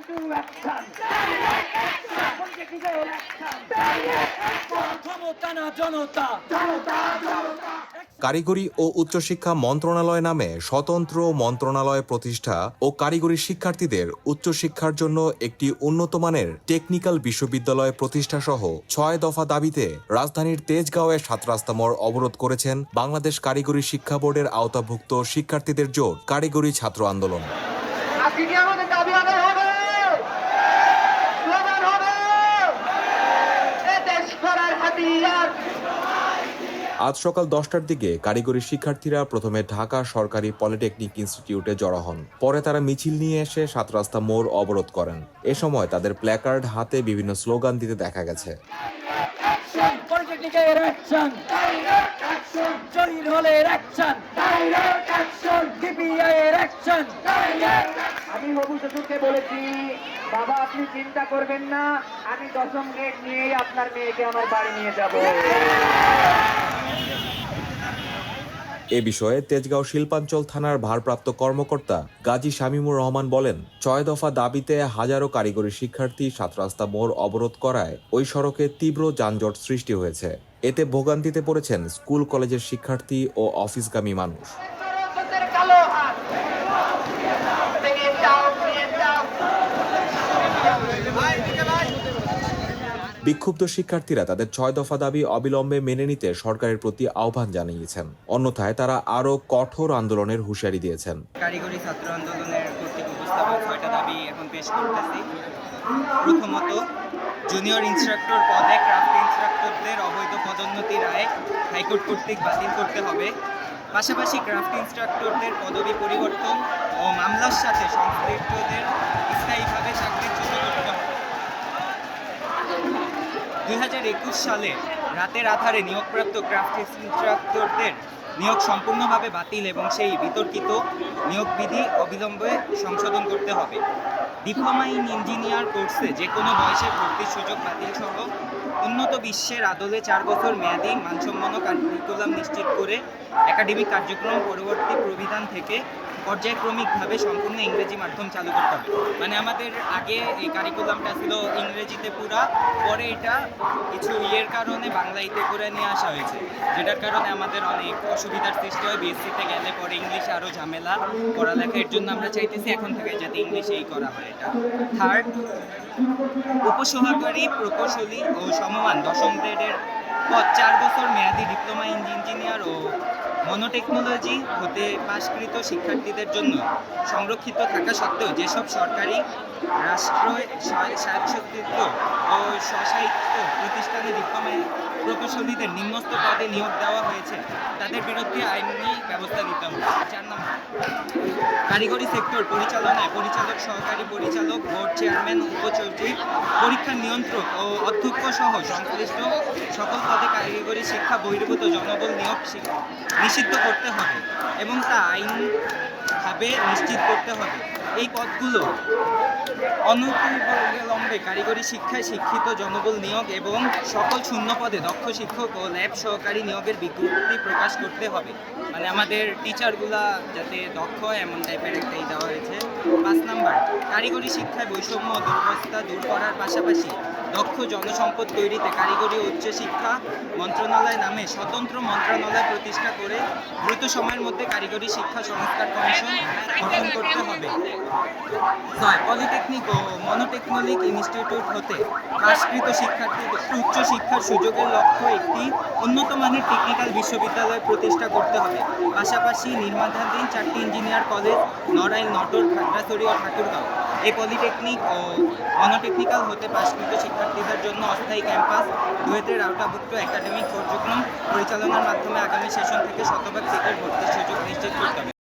To action. কারিগরি ও উচ্চশিক্ষা মন্ত্রণালয় নামে স্বতন্ত্র মন্ত্রণালয় প্রতিষ্ঠা ও কারিগরি শিক্ষার্থীদের উচ্চশিক্ষার জন্য একটি উন্নতমানের টেকনিক্যাল বিশ্ববিদ্যালয় প্রতিষ্ঠা সহ ছয় দফা দাবিতে রাজধানীর তেজগাঁওয়ে সাত রাস্তা মোড় অবরোধ করেছেন বাংলাদেশ কারিগরি শিক্ষা বোর্ডের আওতাভুক্ত শিক্ষার্থীদের জোট কারিগরি ছাত্র আন্দোলন আমাদের দাবি আদায় হবে স্লোগান হবে এ দেশ করার হাতিয়ার আজ সকাল দশটার দিকে কারিগরি শিক্ষার্থীরা প্রথমে ঢাকা সরকারি পলিটেকনিক ইনস্টিটিউটে জড়ো হন। পরে তারা মিছিল নিয়ে এসে সাত রাস্তা মোড় অবরোধ করেন। এ সময় তাদের প্ল্যাকার্ড হাতে বিভিন্ন স্লোগান দিতে দেখা গেছে। আমি বলেছি বাবা, আপনি চিন্তা করবেন না। আমি দশম গেট নিয়েই আপনার মেয়েকে আমার বাড়ি নিয়ে যাব। এ বিষয়ে তেজগাঁও শিল্পাঞ্চল থানার ভারপ্রাপ্ত কর্মকর্তা গাজী শামীমুর রহমান বলেন, ছয় দফা দাবিতে হাজারো কারিগরি শিক্ষার্থী সাত রাস্তা মোড় অবরোধ করায় ওই সড়কে তীব্র যানজট সৃষ্টি হয়েছে। এতে ভোগান্তিতে পড়েছেন স্কুল, কলেজের শিক্ষার্থী ও অফিসগামী মানুষ। বিক্ষুব্ধ শিক্ষার্থীরা তাদের ছয় দফা দাবি অবিলম্বে মেনে নিতে সরকারের প্রতি আহ্বান জানিয়েছেন। অন্যথায় তারা আরও কঠোর আন্দোলনের হুঁশিয়ারি দিয়েছেন। কারিগরি ছাত্র আন্দোলনের ছয়টা দাবি এখন পেশ করতেছি। প্রথমত জুনিয়র পদে ক্রাফট অবৈধ পদোন্নতি রায় হাইকোর্ট কর্তৃক বাতিল করতে হবে। পাশাপাশি ক্রাফট ইনস্ট্রাক্টরদের পদবি পরিবর্তন ও মামলার সাথে সংশ্লিষ্টদের স্থায়ীভাবে চাকরিচ্যুত করতে হবে দুই হাজার একুশ সালে রাতের আধারে নিয়োগপ্রাপ্ত ক্রাফট ইনস্ট্রাক্টরদের নিয়োগ সম্পূর্ণভাবে বাতিল এবং সেই বিতর্কিত নিয়োগ বিধি অবিলম্বে সংশোধন করতে হবে। ডিপ্লোমা ইন ইঞ্জিনিয়ার কোর্সে যে কোনো বয়সে ভর্তির সুযোগ বাতিল সহ উন্নত বিশ্বের আদলে চার বছর মেয়াদী মানসম্পন্ন কারিকুলাম নিশ্চিত করে একাডেমিক কার্যক্রম পরবর্তী প্রবিধান থেকে পর্যায়ক্রমিকভাবে সম্পূর্ণ ইংরেজি মাধ্যম চালু করতে হবে। মানে আমাদের আগে এই কারিকুলামটা ছিল ইংরেজিতে পুরা, পরে এটা কিছু ইয়ের কারণে বাংলাইতে করে নিয়ে আসা হয়েছে। যেটার কারণে আমাদের অনেক অসুবিধার সৃষ্টি হয় বিএসসিতে গেলে পরে ইংলিশে আরও ঝামেলা পড়ালেখা, এর জন্য আমরা চাইতেছি এখন থেকে যাতে ইংলিশেই করা হয় এটা। থার্ড উপসহকারী প্রকৌশলী ও সমমান, দশম গ্রেডের পদ চার বছর মেয়াদি ডিপ্লোমা ইঞ্জিনিয়ার ও মনোটেকনোলজি হতে পাশকৃত শিক্ষার্থীদের জন্য সংরক্ষিত থাকা সত্ত্বেও যেসব সরকারি রাষ্ট্র স্বা- স্বায়ত্তশাসিত ও স্বশাসিত প্রতিষ্ঠানে ডিপ্লোমা প্রকৌশলীদের নিম্নস্থ পদে নিয়োগ দেওয়া হয়েছে, তাদের বিরুদ্ধে আইনি ব্যবস্থা নিতে হবে। চার নম্বর কারিগরি সেক্টর পরিচালনায় পরিচালক, সহকারী পরিচালক বোর্ড চেয়ারম্যান উপসচিব পরীক্ষা নিয়ন্ত্রক ও অধ্যক্ষ সহ সংশ্লিষ্ট সকল পদে কারিগরি শিক্ষা বহির্ভূত জনবল নিয়োগ নিষিদ্ধ করতে হবে এবং তা আইনভাবে নিশ্চিত করতে হবে। এই পদগুলো অনতিবিলম্বে কারিগরি শিক্ষায় শিক্ষিত জনবল নিয়োগ এবং সকল শূন্য পদে দক্ষ শিক্ষক ও ল্যাব সহকারী নিয়োগের বিজ্ঞপ্তি প্রকাশ করতে হবে। মানে আমাদের টিচারগুলা যাতে দক্ষ, এমন টাইপের একটাই দেওয়া হয়েছে। পাঁচ নাম্বার, কারিগরি শিক্ষায় বৈষম্য দুর্বস্থা দূর করার পাশাপাশি দক্ষ জনসম্পদ তৈরিতে কারিগরি উচ্চশিক্ষা মন্ত্রণালয় নামে স্বতন্ত্র মন্ত্রণালয় প্রতিষ্ঠা করে দ্রুত সময়ের মধ্যে কারিগরি শিক্ষা সংস্কার কমিশন ছয় পলিটেকনিক ও মনোটেকনোলিক ইনস্টিটিউট হতে পাশকৃত শিক্ষার্থীদের উচ্চ শিক্ষার সুযোগের লক্ষ্য একটি উন্নত মানের টেকনিক্যাল বিশ্ববিদ্যালয় প্রতিষ্ঠা করতে হবে। পাশাপাশি নির্মাণাধীন চারটি engineer college Narail, Notre, Khagrachhari ও ঠাকুরগাঁও। এই পলিটেকনিক ও মনোটেকনিক্যাল হতে পাশকৃত শিক্ষার্থীদের জন্য অস্থায়ী ক্যাম্পাস ডুয়েটের আওতাভুক্ত একাডেমিক কার্যক্রম পরিচালনার মাধ্যমে আগামী সেশন থেকে শতভাগ সিটের ভর্তির সুযোগ নিশ্চিত করতে হবে।